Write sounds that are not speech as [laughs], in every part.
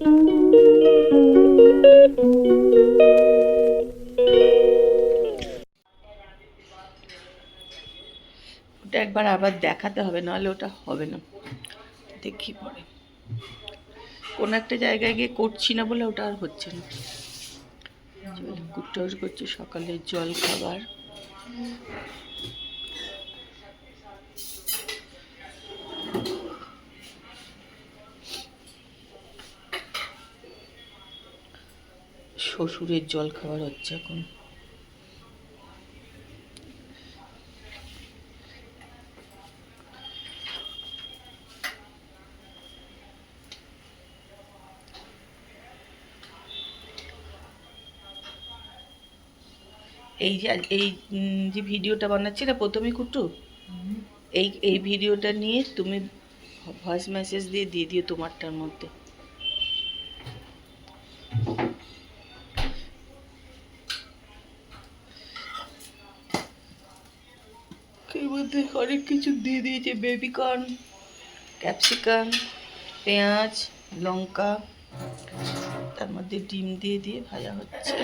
ওটা একবার আবার দেখাতে হবে, নাহলে ওটা হবে না। দেখি পরে। কোনো একটা জায়গায় গিয়ে করছি না বলে ওটা আর হচ্ছে না। কুট্টর করছি সকালের জল খাবার। শ্বশুরের জল খাবার হচ্ছে এখন এই যে এই যে ভিডিওটা বানাচ্ছি না প্রথমে কুটু এই এই ভিডিওটা নিয়ে তুমি ভয়েস মেসেজ দিয়ে দিয়ে দিও তোমারটার মধ্যে। মধ্যে অনেক কিছু দিয়ে দিয়েছে বেবিকর্ন ক্যাপসিকাম পেঁয়াজ, লঙ্কা, তার মধ্যে ডিম দিয়ে দিয়ে ভাজা হচ্ছে।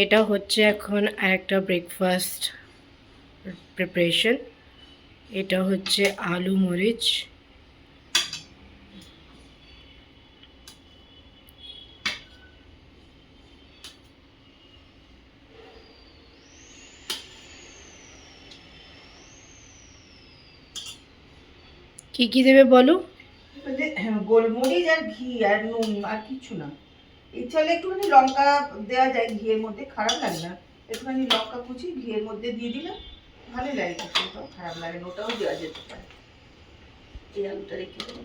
এটা হচ্ছে এখন আরেকটা ব্রেকফাস্ট প্রিপারেশন এটা হচ্ছে আলু মরিচ। কি কি দেবে বলো? গোলমরিচ আর ঘি আর নুন আর কিছু না। ইচ্ছা হলে একটুখানি লঙ্কা দেওয়া যায় ঘিয়ের মধ্যে, খারাপ লাগে না। একটুখানি লঙ্কা কুচি ঘিয়ের মধ্যে দিয়ে দিলাম ভালোই লাগে ওটাও খারাপ লাগে না, ওটাও দেওয়া যেতে পারে। এই আলুটা রেখে দেবো।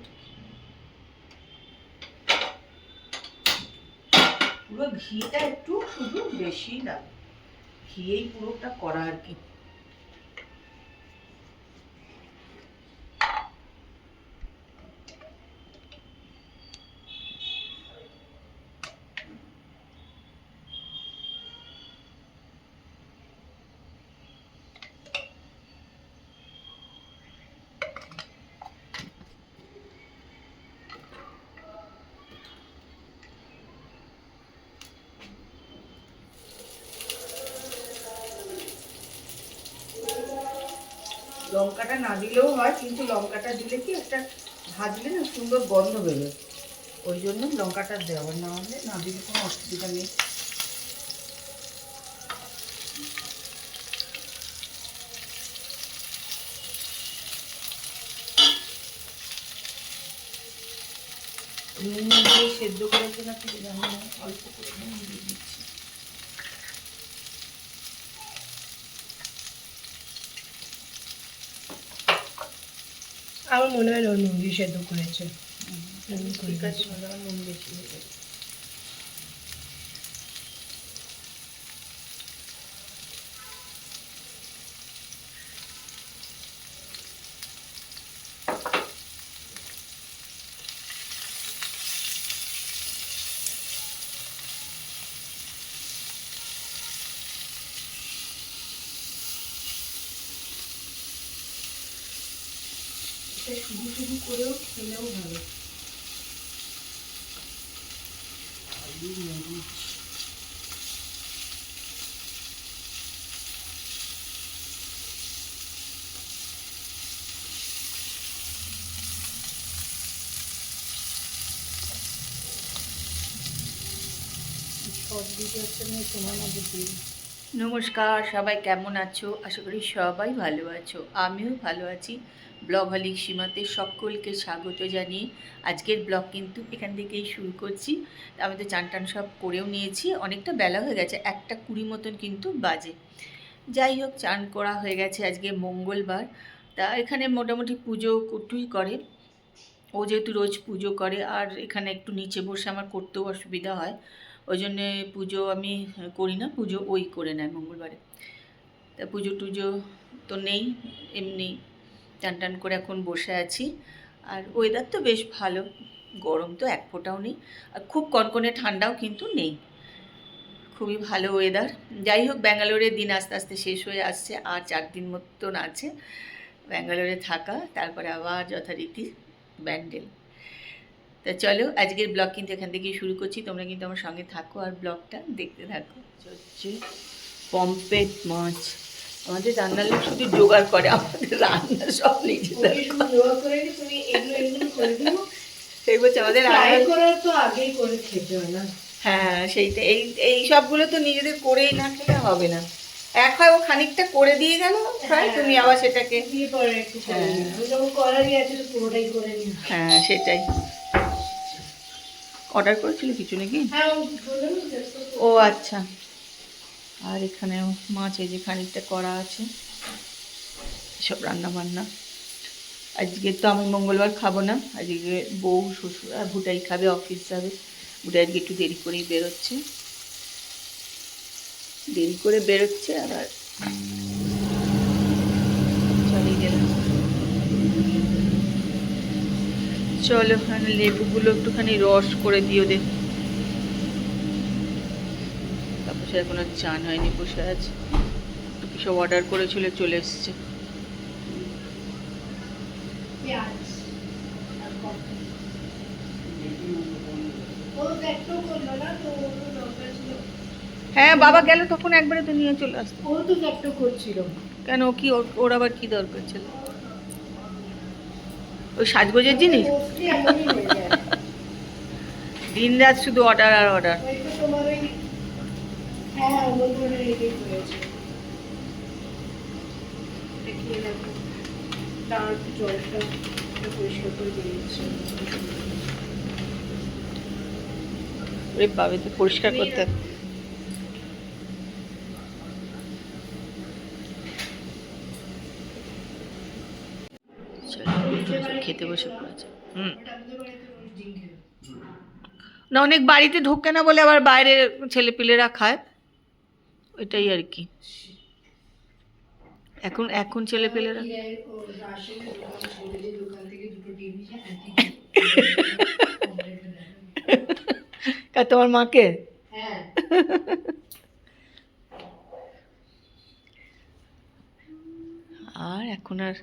পুরো ঘিটা একটু শুধু বেশি লাগে ঘিয়েই পুরোটা করা আর কি। লঙ্কাটা না দিলেও হয়, কিন্তু লঙ্কাটা দিলে কি একটা ভাজলে না সুন্দর গন্ধ বেরোয়। ওই জন্য লঙ্কাটা দেওয়া না হলে না দিলে কোনো অসুবিধা নেই। নুন দিয়ে সেদ্ধ করেছে না কিছু জানি না, অল্প করে নুন দিয়ে দিচ্ছি। আমার মনে হয় নুন দিয়ে সেদ্ধ করেছে। ঠিক আছে নুন বেশি এটা শুধু শুধু করেও খেলেও ভালো। নমস্কার, সবাই কেমন আছো? আশা করি সবাই ভালো আছো। আমিও ভালো আছি। ব্লগ হলিক সীমাতে সকলকে স্বাগত জানিয়ে আজকের ব্লগ কিন্তু এখান থেকেই শুরু করছি। আমি তো চান টান সব করেও নিয়েছি, অনেকটা বেলা হয়ে গেছে, একটা কুড়ি মতন কিন্তু বাজে। যাই হোক, চান করা হয়ে গেছে আজকে মঙ্গলবার। তা এখানে মোটামুটি পুজো কুটুই করে। ও যেহেতু রোজ পুজো করে, আর এখানে একটু নিচে বসে আমার করতেও অসুবিধা হয়। ওই জন্যে পুজো আমি করি না, পুজো ওই করে নেয় মঙ্গলবারে। তা পুজো টুজো তো নেই, এমনি টান টান করে এখন বসে আছি। আর ওয়েদার তো বেশ ভালো, গরম তো এক ফোঁটাও নেই। আর খুব কনকনে ঠান্ডাও কিন্তু নেই। খুবই ভালো ওয়েদার যাই হোক ব্যাঙ্গালোরের দিন আস্তে আস্তে শেষ হয়ে আসছে, আর চার দিন মতন আছে ব্যাঙ্গালোরে থাকা, তারপরে আবার যথারীতি ব্যান্ডেল। তা চলো, আজকের ব্লগ কিন্তু এখান থেকে শুরু করছি। তোমরা কিন্তু আমার সঙ্গে থাকো আর ব্লগটা দেখতে থাকো। হচ্ছে পম্পেট মাছ। আমাদের রান্নার লোক শুধু জোগাড় করে আমাদের রান্না সব নিজেদের সেই বলছে আমাদের তো আগেই করে খেতে হয় না। হ্যাঁ সেইটা এই এই সবগুলো তো নিজেদের করেই না খেলে হবে না। এক হয় ও খানিকটা করে দিয়ে গেল তুমি আবার সেটাকে হ্যাঁ। নিই হ্যাঁ সেটাই। অর্ডার করেছিল কিছু নাকি? হ্যাঁ ও আচ্ছা। আর এখানে মাছ এই যে খানিকটা করা আছে। সব রান্না বান্না আজকে তো আমি মঙ্গলবার খাব না, আজকে বউ, শ্বশুর আর ভুটাই খাবে, অফিস যাবে। ভুটাই আজকে একটু দেরি করেই বেরোচ্ছে। দেরি করে বেরোচ্ছে, আবার চলে গেলাম চলো লেবুগুলো একটুখানি রস করে দিও দে। এখন আর চান হয়নি বসে আছে। সব অর্ডার করেছিল চলে এসছে। হ্যাঁ বাবা গেল তখন একবারে তো নিয়ে চলে আসতো। ও তো একটু করছিল। কেন কি ওর- আবার কি দরকার ছিল? ওই সাজগোজের জিনিস। দিন রাত শুধু অর্ডার আর অর্ডার ওই হ্যাঁ করে রেখেই হয়েছে। দেখিয়ে দেখো। তার জলটা পরিষ্কার করে দিয়েছে ওরে বাবে তো পরিষ্কার করতে। খেতে বসে পড়েছে। হুম। না অনেক বাড়িতে ঢোকে না বলে আবার বাইরে ছেলেপিলেরা খায়। ওইটাই আর কি। এখন এখন ছেলেপিলেরা কার তোমার মাকে? হ্যাঁ। আর এখন আর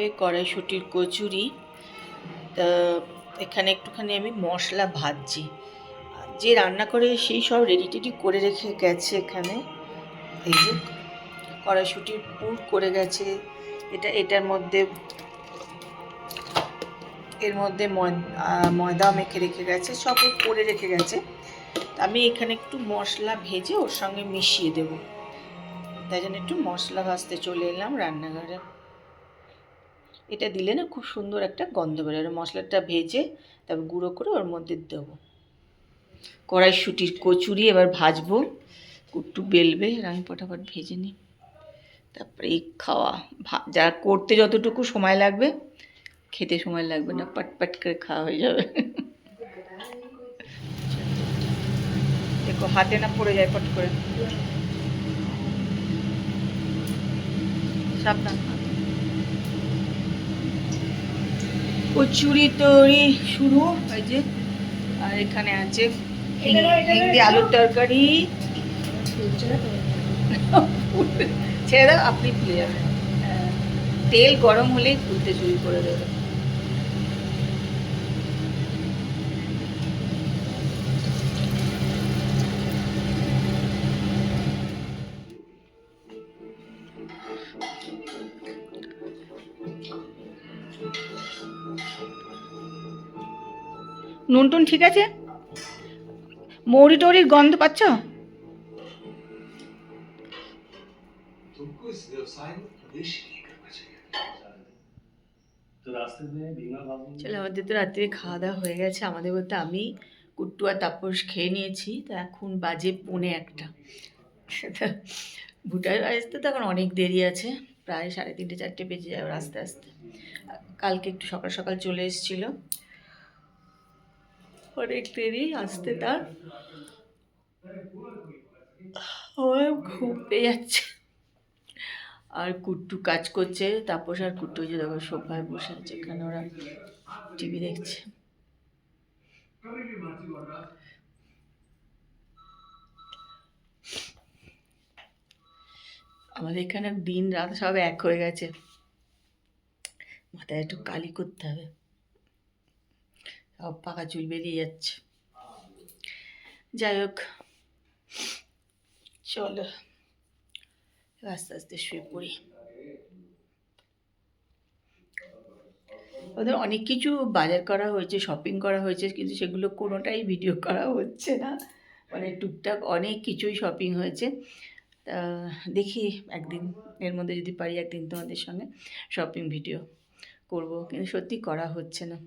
হবে কড়াইশুটির কচুরি। তা এখানে একটুখানি আমি মশলা ভাজছি। যে রান্না করে সেই সব রেডি টেডি করে রেখে গেছে এখানে। এই যে কড়াইশুটির পুর করে গেছে। এটা, এটার মধ্যে, এর মধ্যে ময়- ময়দা মেখে রেখে গেছে, সব করে রেখে গেছে। আমি এখানে একটু মশলা ভেজে ওর সঙ্গে মিশিয়ে দেব। তাই জন্য একটু মশলা ভাজতে চলে এলাম রান্নাঘরে। এটা দিলে না খুব সুন্দর একটা গন্ধ বেরোয়। মশলাটা ভেজে তারপর গুঁড়ো করে ওর মধ্যে দেবো। কড়াইশুটির কচুরি এবার ভাজবো। একটু বেলবে আর আমি ফটাফট ভেজে নিই। তারপরে এই খাওয়া যা করতে যতটুকু সময় লাগবে, খেতে সময় লাগবে না, পাটপাট করে খাওয়া হয়ে যাবে। দেখো, হাতে না পড়ে যায় পট করে। সাবধান। কচুরি তৈরি শুরু এই যে আর এখানে আছে হিন্দি আলুর তরকারি। [laughs] ছেড়ে দাও আপনি ফুলে যাবেন। হ্যাঁ। তেল গরম হলেই ফুলতে চুরি করে দেবে। নুন টুন ঠিক আছে? মৌরি টৌরির গন্ধ পাচ্ছ? চলো, আমাদের তো রাত্রে খাওয়া দাওয়া হয়ে গেছে। আমাদের বলতে আমি, কুট্টু আর তাপস খেয়ে নিয়েছি। তো এখন বাজে পৌনে একটা। ভুটার আসতে তো এখন অনেক দেরি আছে। প্রায় সাড়ে তিনটে, চারটে বেজে যাবে আস্তে আস্তে। কালকে একটু সকাল সকাল চলে এসেছিল। অনেক দেরি আসতে তার। আমার ঘুম পেয়ে যাচ্ছে। আর কুট্টু কাজ করছে, তাপস আর কুট্টু যে দেখো সোফায় বসে আছে, এখানে ওরা টিভি দেখছে। আমাদের এখানে দিন রাত সব এক হয়ে গেছে। মাথায় একটু কালি করতে হবে। সব পাকা চুল বেরিয়ে যাচ্ছে। যাই হোক চলো, আস্তে আস্তে শুয়ে পড়ি। ওদের অনেক কিছু বাজার করা হয়েছে শপিং করা হয়েছে, কিন্তু সেগুলো কোনোটাই ভিডিও করা হচ্ছে না। মানে টুকটাক অনেক কিছুই শপিং হয়েছে। দেখি একদিন, এর মধ্যে যদি পারি একদিন তোমাদের সঙ্গে শপিং ভিডিও করব, কিন্তু সত্যি করা হচ্ছে না।